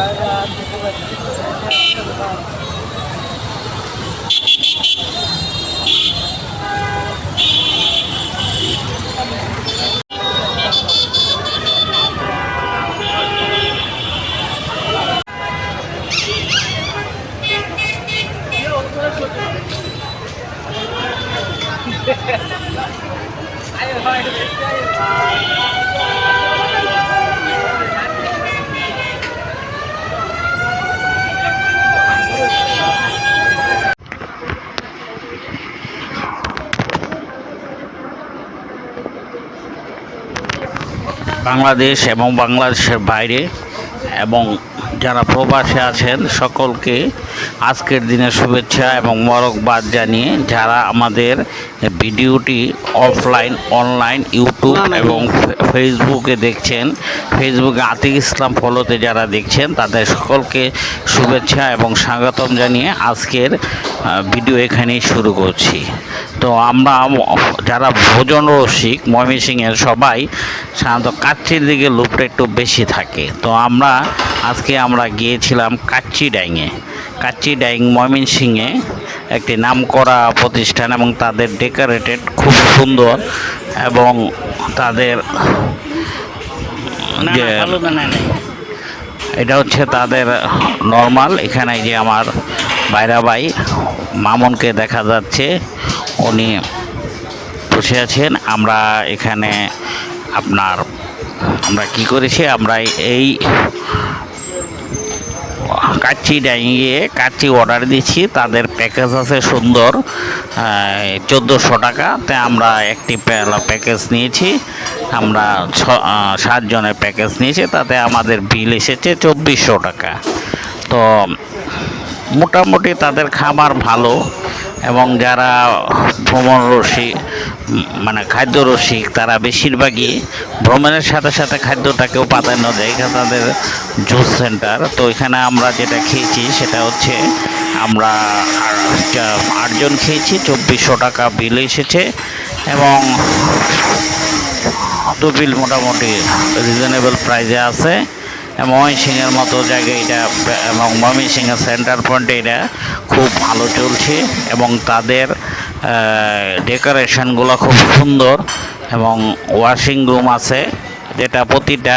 哎呀，不会，不会，不会，怎么办？বাংলাদেশ এবং বাংলাদেশের বাইরে এবং যারা প্রবাসে আছেন সকলকে আজকের দিনের শুভেচ্ছা এবং মরকবাদ জানিয়ে যারা আমাদের ভিডিওটি অফলাইন অনলাইন ইউটিউব এবং ফেসবুকে দেখছেন ফেসবুকে আতিক ইসলাম ফলোতে যারা দেখছেন তাদের সকলকে শুভেচ্ছা এবং স্বাগতম জানিয়ে আজকের ভিডিও এখানেই শুরু করছি। তো আমরা যারা ভোজন রসিক ময়মনসিংহের সবাই সাধারণত কাচ্চির দিকে লোভটা একটু বেশি থাকে। তো আমরা আজকে আমরা গিয়েছিলাম কাচ্চি ডাইংয়ে কাচ্চি ডাইং ময়মনসিংহে একটি নামকরা প্রতিষ্ঠান এবং তাদের ডেকোরেটেড খুব সুন্দর এবং তাদের যে এটা হচ্ছে তাদের নর্মাল। এখানে যে আমার বাইরা ভাই মামনকে দেখা যাচ্ছে উনি বসে আছেন। আমরা এখানে আপনার আমরা কি করেছি? আমরা এই কাচ্চি ডাইয়ে কাচ্চি অর্ডার দিচ্ছি। তাদের প্যাকেজ আছে সুন্দর চোদ্দোশো টাকা। তে আমরা একটি প্যাকেজ নিয়েছি। আমরা ছ সাতজনের প্যাকেজ নিয়েছি। তাতে আমাদের বিল এসেছে চব্বিশশো টাকা। তো, মোটামুটি তাদের খাবার ভালো। এবং যারা ভ্রমণ রসিক মানে খাদ্য রসিক, তারা বেশিরভাগই ভ্রমণের সাথে সাথে খাদ্যটাকেও প্রাধান্য দেয় এখানে তাদের জুস সেন্টার তো এখানে আমরা যেটা খেয়েছি সেটা হচ্ছে আমরা আটজন খেয়েছি, চব্বিশশো টাকা বিল এসেছে এবং তো বিল মোটামুটি রিজনেবল প্রাইসে আছে। ময়মনসিংহের মতো জায়গায় এটা, এবং ময়মনসিংহের সেন্টার পয়েন্টে এটা খুব ভালো চলছে, এবং তাদের ডেকোরেশনগুলো খুব সুন্দর, এবং ওয়াশিং রুম আছে, যেটা প্রতিটা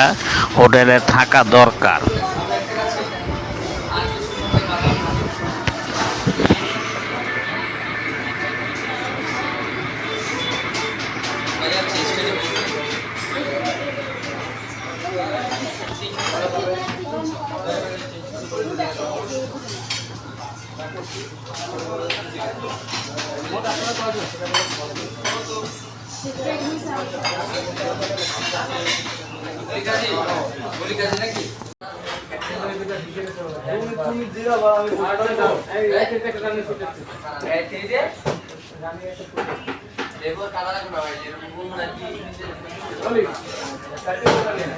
হোটেলে থাকা দরকার। তুমি দিলা বা আমি এই একটা একটা গানে শুট করছি এই সেই যে গানে একটা শুট দেবো কালা লাগবে ভাই এরকম না কি বলি কাটে বলে না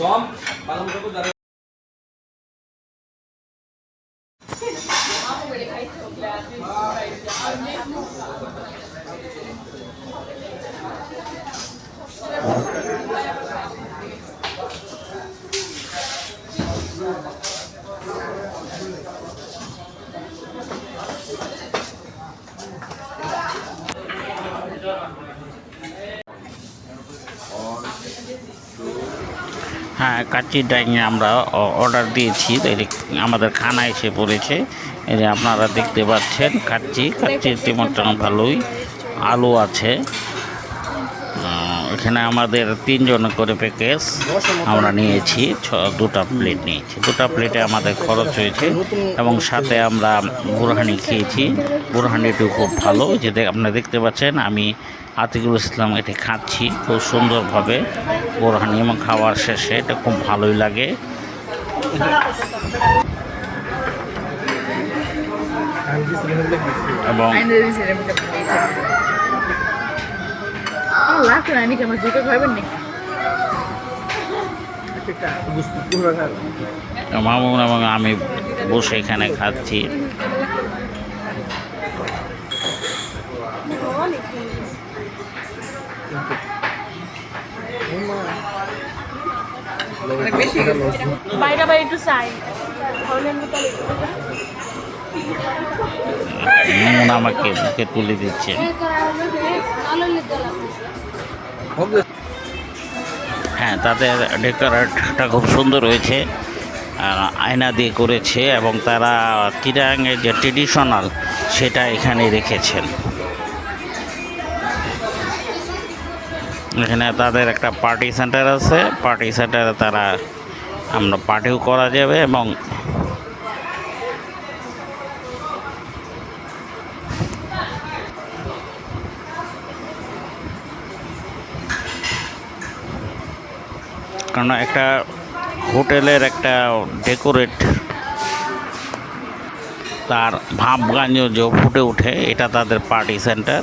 দম বাদামটুকু দাঁড়া হ্যাঁ কাচ্চি ডাইনি আমরা অর্ডার দিয়েছি। আমাদের খানা এসে পড়েছে। এই যে আপনারা দেখতে পাচ্ছেন কাচ্চি। কাচ্চির তেমন ভালোই। আলু আছে। এখানে আমাদের তিনজন করে প্যাকেজ আমরা নিয়েছি দুটা প্লেট নিয়েছি। দুটা প্লেটে আমাদের খরচ হয়েছে এবং সাথে আমরা বুরহানি খেয়েছি। বুরহানিটিও খুব ভালো যেটা আপনারা দেখতে পাচ্ছেন, আমি আতিকুল ইসলাম এটি খাচ্ছি খুব সুন্দরভাবে বুরহানি এবং খাওয়ার শেষে, এটা খুব ভালোই লাগে। এবং kena ni kan masuk ke kau ni. Mamun এবং আমি বসে এখানে খাচ্ছি। বাইরে বাইরে একটু চাই। মামুন আমাকে তুলে দিচ্ছে। হ্যাঁ তাদের ডেকোরেটটা খুব সুন্দর হয়েছে আয়না দিয়ে করেছে, এবং তারা চিরাঙের যে ট্রেডিশনাল সেটা এখানে রেখেছেন। এখানে তাদের একটা পার্টি সেন্টার আছে, পার্টি সেন্টারে তারা আমরা পার্টিও করা যাবে, এবং কারণ একটা হোটেলের একটা ডেকোরেট তার ভাবগাঞ্জ যে ফুটে ওঠে এটা তাদের পার্টি সেন্টার।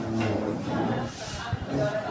Yeah.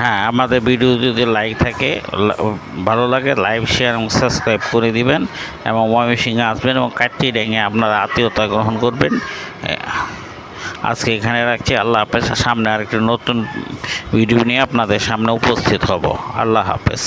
হ্যাঁ আমাদের ভিডিও যদি লাইক থাকে ভালো লাগে লাইভ শেয়ার এবং সাবস্ক্রাইব করে দিবেন এবং ময়মনসিংহে আসবেন এবং কাটটি ডেঙে আপনারা আত্মীয়তা গ্রহণ করবেন। আজকে এখানে রাখছি। আল্লাহ হাফেজ। সামনে আরেকটি নতুন ভিডিও নিয়ে আপনাদের সামনে উপস্থিত হব। আল্লাহ হাফেজ।